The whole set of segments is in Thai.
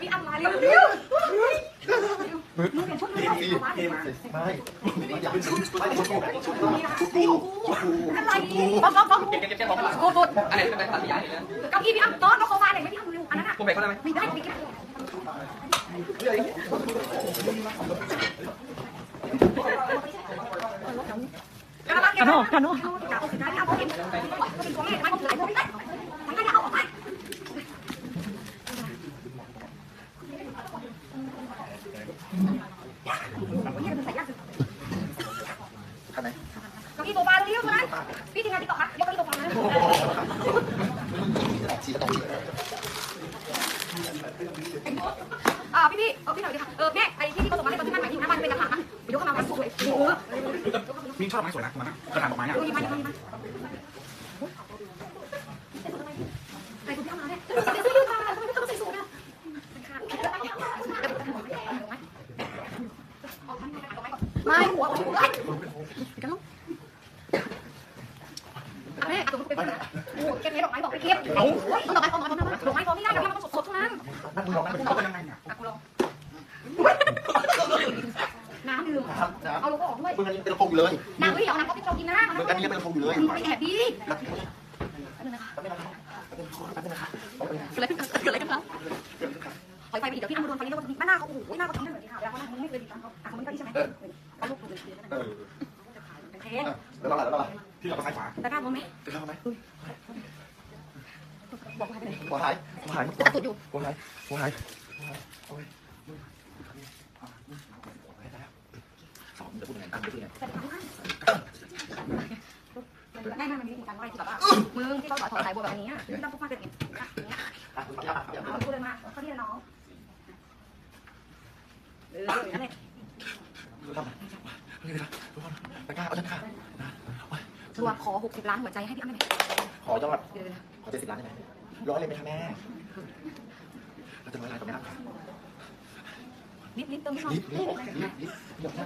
พี่อ้ำมาเร็วเร็วมึงเปลี่ยนชุดมึงพี่เอาพี่มาพี่เไม่อย่าเป็นชุดไม่เป็นชุดกูอะไรป๊อปป๊อปป๊อปเก็บเก็บเก็บของโคตรอันไหนเป็นแบบตัดใหญ่เลยเก้าอี้พี่อ้ำโต๊ะโซฟาไหนไม่พี่อ้ำเร็วอันนั้นอะผมแบ่งเขาได้ไหมไม่ได้ไม่ได้กระโดดกระโดดกระโดดเอาสุด ท้ายพี่อ้ำเขานเขาเป็นตัวแม่ทำไมเขาถึงไหนตัวไม่ได้ทำไมเก้าอี้โซฟาเร็วๆนั้นพี่ทีมงานติดต่อครับยกเก้าอี้โซฟามาชี้ตรงนี้อ่าพี่พี่เออพี่หน่อยดิค่ะเออแม่ไอ้ที่ที่เขาส่งมาให้ตอนที่มันหมายที่น้ำมันเป็นกระถางไปยกเข้ามาวัดสูงเลยเออมิ้งชอบไม้สวยนะมันนะกระถางดอกไม้อะดูยี่มันยี่มันยี่มันใส่คุณพี่เอามาเนี่ยใส่เสื้อยืดมาทำไมไม่ต้องใส่สูทอะไม่หัวหัว กันลูกแม่ตัวเป็นโอ้เก็บเนี้ยดอกไม้บอกไปเก็บเอาต้องดอกไม้พอมาพอมาดอกไม้พอไม่ได้ดอกไม้มันต้องสดๆเท่านั้นนั่งมือลองนั่งมือลเขาองเป็นยังไงอะอะกูลองน้ำดื่มเอาลูกออกด้วยมึงอันนี้เป็นคงเลยน้ำไม่เดี๋ยวน้ำก็พี่เรากินนะมึงอันนี้เป็นลำโพงอยู่เลยไปแอบดีแล้วนึงนะคะแป๊บนึงนะครับแป๊บนึงแป๊บนึงนะครับแป๊บนึงนะครับเกิดอะไรขึ้นเกิดอะไรขึ้นครับถอยไฟไปอีกเดี๋ยวพี่อามือโดนไฟนี่แล้วก็หน้าเขาโอ้โหหน้าเขาทำได้เหมือนข่าวแล้วเขาไม่เคยดีตามเขาอะเขาไม่เคยใช่ไหม เขาลูกตัวเป็นเออเทแล้วเราอะแล้วเราที่เราไปซ้ายขวาตะกร้าพร้อมไหมจะเข้าไหมบอกว่าไปไหนหัวหายหัวหายจะตุดอยู่หัวหายหัวหายสองเดี๋ยวพูดยังไงตั้งเดี๋ยวพูดยังไงได้ไม่มันมีวิธีการไหว้ที่แบบว่ามึงที่เขาสอนถอดสายบัวแบบนี้ที่ต้องพูดมากเกินอย่างเงี้ยอะคุณป้าป้าเอาพูดเลยมาเขาที่น้องเออนั่นแหละทำ นี่เลยนะทุกคนตะกร้าเอาตะกร้าตัวขอหกสิบล้านหัวใจให้พี่อ้ำได้ไหมขอยอดเดี๋ยวขอเจ็ดสิบล้านได้ไหมร้อยเลยไหมคะแม่เราจะร้อยล้านกับแม่นะนิดนิดเติมนิดหน่อยนิดนิดนิดนิดเดี๋ยวนะ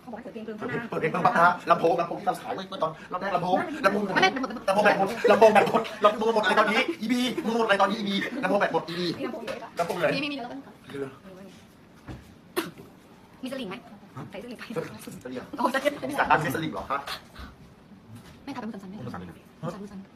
เขาบอกให้เปิดเพลงเติมเปิข้างดหน้าเปิดเพลงเพิ่มปะทะลำโพงลำโพงที่เราขายเมื่อตอนรอบแรกลำโพงลำโพงลำโพงลำโพงแบตหมดลำโพงแบตหมดลำโพงหมดอะไรตอนนี้อีบีมึงหมดอะไรตอนนี้อีบีลำโพงแบตหมดอีบีมีลำโพงอยู่ไหมลำโพงเลย มีมีมีแล้วมีสลิงไหมใส่สลิงไปจะเรียกโอ้จะมีสารตั้งเซสลิงหรอครับแม่ทำเป็นมือสั่นๆไหมภาษาเลยนะสั่นๆ